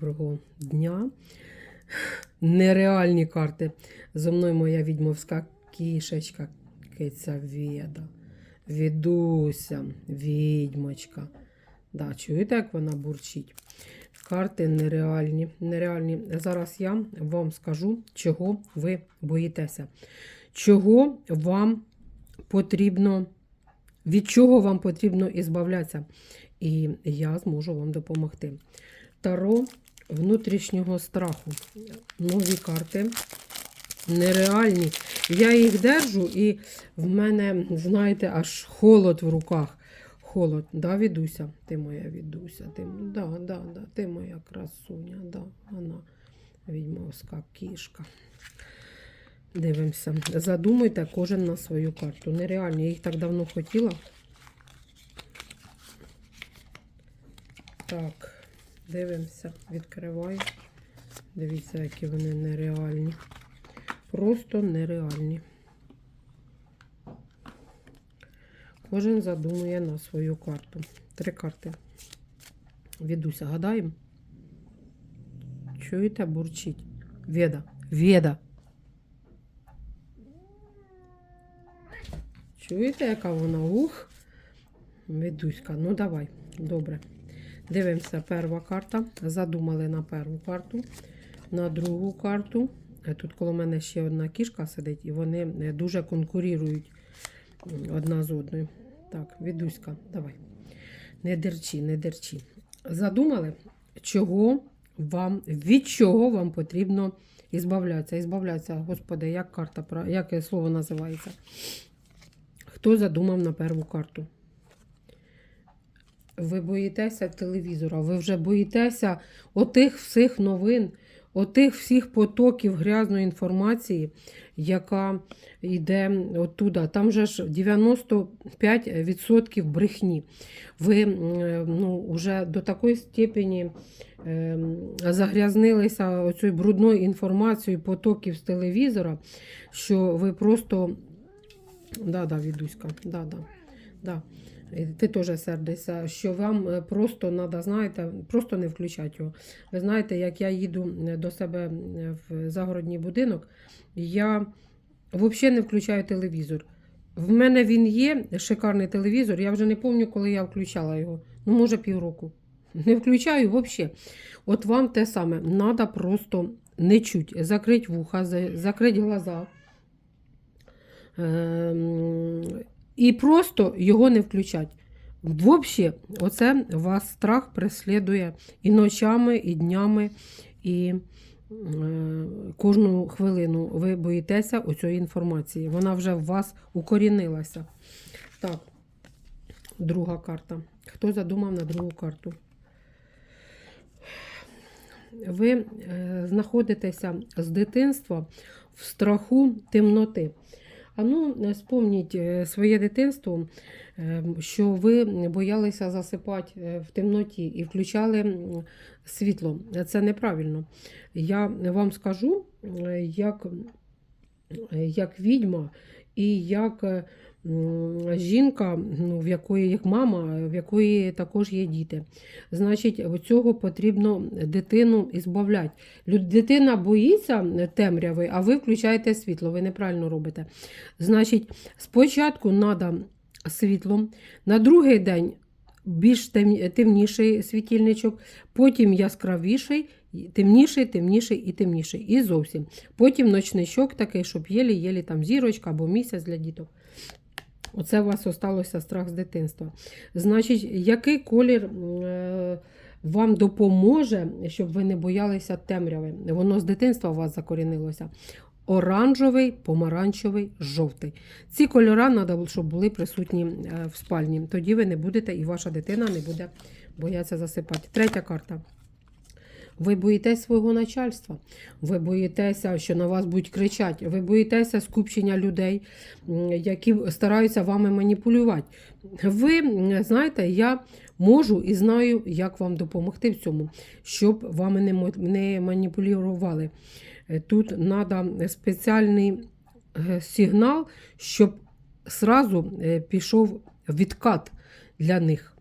Доброго дня. Нереальні карти. Зо мною моя відьмовська кішечка, киця Веда. Відуся, відьмочка. Да, чуєте, як вона бурчить? Карти нереальні. нереальні. Зараз я вам скажу, чого ви боїтеся. Чого вам потрібно, від чого вам потрібно ізбавлятися. І я зможу вам допомогти. Таро внутрішнього страху. Нові карти. Нереальні. Я їх держу, і в мене, знаєте, аж холод в руках. Холод. Да, відуся? Ти моя відуся. Ти, да, да, да, ти моя красуня. Да, вона відьмовська кішка. Дивимося. Задумуйте кожен на свою карту. Нереальні. Я їх так давно хотіла. Так. Дивимося, відкриваю. Дивіться, які вони нереальні. Просто нереальні. Кожен задумує на свою карту. Три карти. Відуся, гадаємо. Чуєте, бурчить? Веда. Веда. Чуєте, яка вона? Ух. Ведуська. Ну давай. Добре. Дивимося, перша карта. Задумали на першу карту, на другу карту. Е, Тут коло мене ще одна кішка сидить, і вони е, дуже конкурують одна з одною. Так, відуська, давай. Не дерчі, не дерчі. Задумали, чого вам, від чого вам потрібно ізбавлятися. Ізбавлятися, господи, як карта, яке слово називається? Хто задумав на першу карту? Ви боїтеся телевізора, ви вже боїтеся отих всіх новин, отих всіх потоків грязної інформації, яка йде оттуда. Там же ж 95% брехні. Ви ну, вже до такої степені е, загрязнилися оцю брудною інформацією потоків з телевізора, що ви просто. Да, да, Відуська, да, да, Ти теж сердишся, що вам е, просто треба, знаєте, просто не включати його. Ви знаєте, як я їду е, до себе е, в загородній будинок, я взагалі не включаю телевізор. В мене він є, шикарний телевізор, я вже не пам'ятаю, коли я включала його. Ну, може, півроку. Не включаю взагалі. От вам те саме. Треба просто не чуть, закрити вуха, закрити глаза. І просто його не включать. Взагалі, оце вас страх преслідує і ночами, і днями, і е, кожну хвилину ви боїтеся оцієї інформації. Вона вже в вас укорінилася. Так, друга карта. Хто задумав на другу карту? Ви е, знаходитеся з дитинства в страху темноти. А ну, е, спомніть е, своє дитинство, е, що ви боялися засипати в темноті і включали світло. Це неправильно. Я вам скажу, як, як відьма і як е, жінка, ну, в якої як мама, в якої також є діти. Значить, цього потрібно дитину ізбавляти. Дитина боїться темряви, а ви включаєте світло. Ви неправильно робите. Значить, спочатку треба світло, на другий день більш темніший світильничок, потім яскравіший, темніший, темніший і темніший. І зовсім. Потім ночничок такий, щоб єлі-єлі там зірочка або місяць для діток. Оце у вас осталося страх з дитинства. Значить, який колір е, вам допоможе, щоб ви не боялися темряви? Воно з дитинства у вас закорінилося. Оранжевий, помаранчевий, жовтий. Ці кольори треба, щоб були присутні е, в спальні. Тоді ви не будете і ваша дитина не буде боятися засипати. Третя карта. Ви боїтесь свого начальства, ви боїтеся, що на вас будуть кричати, ви боїтеся скупчення людей, які стараються вами маніпулювати. Ви знаєте, я можу і знаю, як вам допомогти в цьому, щоб вами не маніпулювали. Е, Тут треба спеціальний е, сигнал, щоб сразу е, пішов відкат для них.